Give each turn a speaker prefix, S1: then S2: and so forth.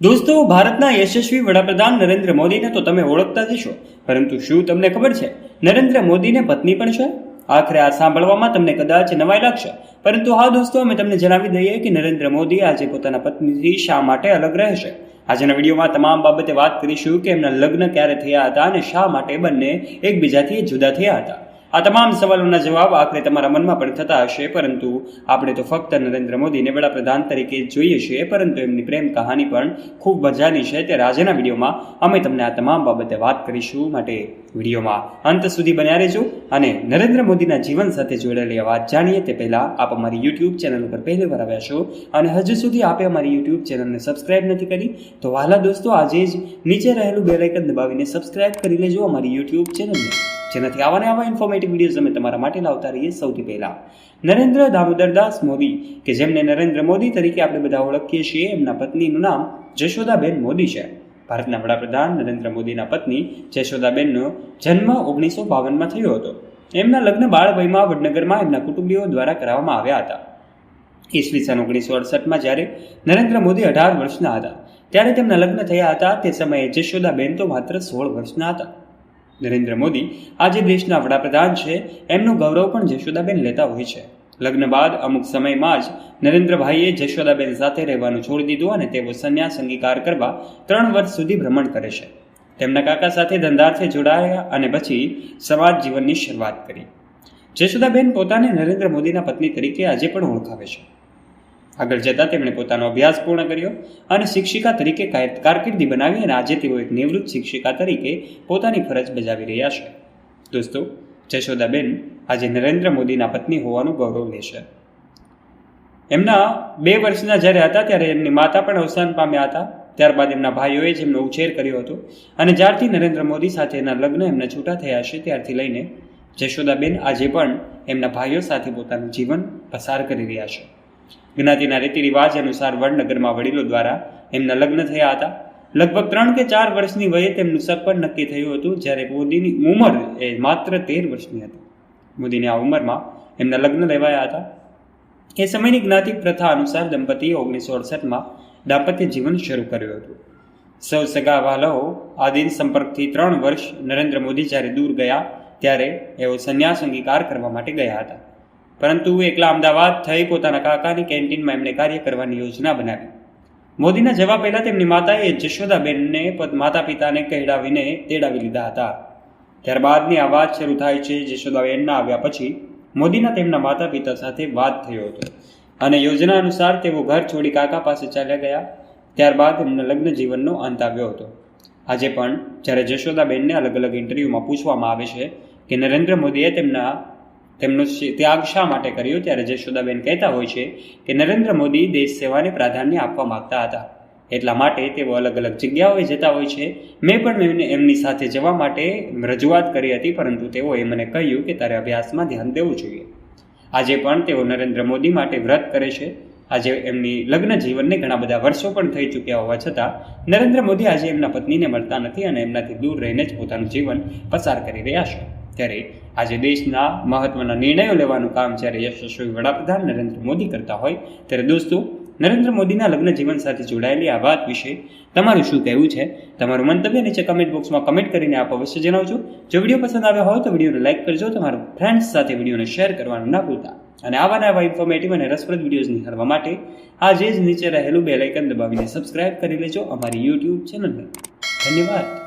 S1: દોસ્તો, ભારતના યશસ્વી વડાપ્રધાન નરેન્દ્ર મોદીને તો તમે ઓળખતા જ છો પરંતુ શું તમને ખબર છે? નરેન્દ્ર મોદીને પત્ની પણ છે? આખરે આ સાંભળવામાં તમને કદાચ નવાઈ લાગશે. પરંતુ હા દોસ્તો, અમે તમને જણાવી દઈએ કે નરેન્દ્ર મોદી આજે પોતાના પત્નીથી શા માટે અલગ રહેશે? આજના વિડીયોમાં તમામ બાબતે વાત કરીશું કે એમના લગ્ન ક્યારે થયા હતા અને શા માટે બંને એકબીજાથી જુદા થયા હતા. આ તમામ સવાલોના જવાબ આખરે તમારા મનમાં પણ થતા હશે, પરંતુ આપણે તો ફક્ત નરેન્દ્ર મોદીને વડાપ્રધાન તરીકે જોઈએ છીએ, પરંતુ એમની પ્રેમ કહાની પણ ખૂબ મજાની છે. ત્યારે આજના વિડીયોમાં અમે તમને આ તમામ બાબતે વાત કરીશું માટે વિડીયોમાં અંત સુધી બન્યા રહેજો અને નરેન્દ્ર મોદીના જીવન સાથે જોડાયેલી વાત જાણીએ તે પહેલાં આપ અમારી યુટ્યુબ ચેનલ ઉપર પહેલીવાર આવ્યા છો અને હજુ સુધી આપે અમારી યુટ્યુબ ચેનલને સબસ્ક્રાઇબ નથી કરી, તો વહાલા દોસ્તો, આજે જ નીચે રહેલું બેલાઇકન દબાવીને સબસ્ક્રાઇબ કરી લેજો અમારી યુટ્યુબ ચેનલને. જેનાથી આવા ને આવા ઇન્ફોર્મેટિવ વિડીયોઝ અમે તમારા માટે લાવતા રહીએ સૌથી પહેલા. નરેન્દ્ર દામોદર દાસ મોદી, કે જેમને નરેન્દ્ર મોદી તરીકે આપણે બધા ઓળખીએ છીએ, એમના પત્નીનું નામ જશોદાબેન મોદી છે. ભારતના વડાપ્રધાન નરેન્દ્ર મોદીના પત્ની જશોદાબેનનો જન્મ ઓગણીસો બાવનમાં થયો હતો. એમના લગ્ન બાળ વયમાં વડનગરમાં એમના કુટુંબીઓ દ્વારા કરાવવામાં આવ્યા હતા. ઈસવીસન ઓગણીસો અડસઠમાં જ્યારે નરેન્દ્ર મોદી અઢાર વર્ષના હતા, ત્યારે તેમના લગ્ન થયા હતા. તે સમયે જશોદાબેન તો માત્ર સોળ વર્ષના હતા. નરેન્દ્ર મોદી આજે દેશના વડાપ્રધાન છે. એમનું ગૌરવ પણ જશોદાબેન લેતા હોય છે. લગ્ન બાદ અમુક સમયમાં જ નરેન્દ્રભાઈએ જશોદાબેન સાથે રહેવાનું છોડી દીધું અને તેઓ સંન્યાસ અંગીકાર કરવા ત્રણ વર્ષ સુધી ભ્રમણ કરે છે. તેમના કાકા સાથે ધંધાર્થે જોડાયા અને પછી સમાજ જીવનની શરૂઆત કરી. જશોદાબેન પોતાને નરેન્દ્ર મોદીના પત્ની તરીકે આજે પણ ઓળખાવે છે. આગળ જતાં તેમણે પોતાનો અભ્યાસ પૂર્ણ કર્યો અને શિક્ષિકા તરીકે કારકિર્દી બનાવી અને આજે તેઓ એક નિવૃત્ત શિક્ષિકા તરીકે પોતાની ફરજ બજાવી રહ્યા છે. દોસ્તો, જશોદાબેન આજે નરેન્દ્ર મોદીના પત્ની હોવાનું ગૌરવ લેશે એમના બે વર્ષના જ્યારે હતા ત્યારે એમની માતા પણ અવસાન પામ્યા હતા. ત્યારબાદ એમના ભાઈઓએ જ એમનો ઉછેર કર્યો હતો અને જ્યારથી નરેન્દ્ર મોદી સાથે એના લગ્ન એમના છૂટા થયા છે ત્યારથી લઈને જશોદાબેન આજે પણ એમના ભાઈઓ સાથે પોતાનું જીવન પસાર કરી રહ્યા છે. જ્ઞાતિના રીતિ રિવાજ અનુસાર વડનગરમાં વડીલો દ્વારા એમના લગ્ન થયા હતા. લગભગ ત્રણ કે ચાર વર્ષની વયે તેમનું સગપણ નક્કી થયું હતું, જ્યારે મોદીની ઉંમર એ માત્ર તેર વર્ષની હતી. મોદીની આ ઉંમરમાં એમના લગ્ન લેવાયા હતા. એ સમયની જ્ઞાતિક પ્રથા અનુસાર દંપતીએ ઓગણીસો અડસઠમાં દાંપત્ય જીવન શરૂ કર્યું હતું. સૌ સગા વાલાઓ દિન સંપર્કથી ત્રણ વર્ષ નરેન્દ્ર મોદી જ્યારે દૂર ગયા, ત્યારે એઓ સંન્યાસ અંગીકાર કરવા માટે ગયા હતા. પરંતુ એકલા અમદાવાદ થઈ પોતાના કાકાની કેન્ટીનમાં એમણે કાર્ય કરવાની યોજના બનાવી. મોદીના જવા પહેલા તેમની માતાએ જશોદાબેનને માતા પિતાને કહેડાવીને તેડાવી લીધા હતા. ત્યારબાદની આ વાત શરૂ થાય છે જશોદાબેનના આવ્યા પછી મોદીના તેમના માતા પિતા સાથે વાત થયો હતો અને યોજના અનુસાર તેઓ ઘર છોડી કાકા પાસે ચાલ્યા ગયા. ત્યારબાદ એમના લગ્ન જીવનનો અંત આવ્યો હતો. આજે પણ જ્યારે જશોદાબેનને અલગ અલગ ઇન્ટરવ્યૂમાં પૂછવામાં આવે છે કે નરેન્દ્ર મોદીએ તેમના તેમનો ત્યાગ શા માટે કર્યો? ત્યારે જશોદાબેન કહેતા હોય છે કે નરેન્દ્ર મોદી દેશ સેવાને પ્રાધાન્ય આપવા માગતા હતા. એટલા માટે તેઓ અલગ અલગ જગ્યાઓએ જતા હોય છે. મેં પણ એમને એમની સાથે જવા માટે રજૂઆત કરી હતી, પરંતુ તેઓએ મને કહ્યું કે તારે અભ્યાસમાં ધ્યાન દેવું જોઈએ. આજે પણ તેઓ નરેન્દ્ર મોદી માટે વ્રત કરે છે. આજે એમની લગ્ન જીવનને ઘણા બધા વર્ષો પણ થઈ ચૂક્યા હોવા છતાં, નરેન્દ્ર મોદી આજે એમના પત્નીને મળતા નથી અને એમનાથી દૂર રહીને જ પોતાનું જીવન પસાર કરી રહ્યા છે. ત્યારે આજે દેશના મહત્વના નિર્ણયો લેવાનું કામ જ્યારે યશસ્વી વડાપ્રધાન નરેન્દ્ર મોદી કરતા હોય, ત્યારે દોસ્તો, નરેન્દ્ર મોદીના લગ્ન જીવન સાથે જોડાયેલી આ વાત વિશે તમારું શું કહેવું છે? તમારું મંતવ્ય નીચે કમેન્ટ બોક્સમાં કમેન્ટ કરીને આપ અવશ્ય જણાવજો. જો વીડિયો પસંદ આવ્યો હોય તો વિડીયોને લાઇક કરજો, તમારા ફ્રેન્ડ્સ સાથે વિડીયોને શેર કરવાનું ના ભૂલતા. અને આવા નવા ઇન્ફોર્મેટિવ અને રસપ્રદ વિડીયોઝ નિહાળવા માટે આજે જ નીચે રહેલું બેલ આઇકન દબાવીને સબસ્ક્રાઇબ કરી લેજો અમારી યુટ્યુબ ચેનલને ધન્યવાદ.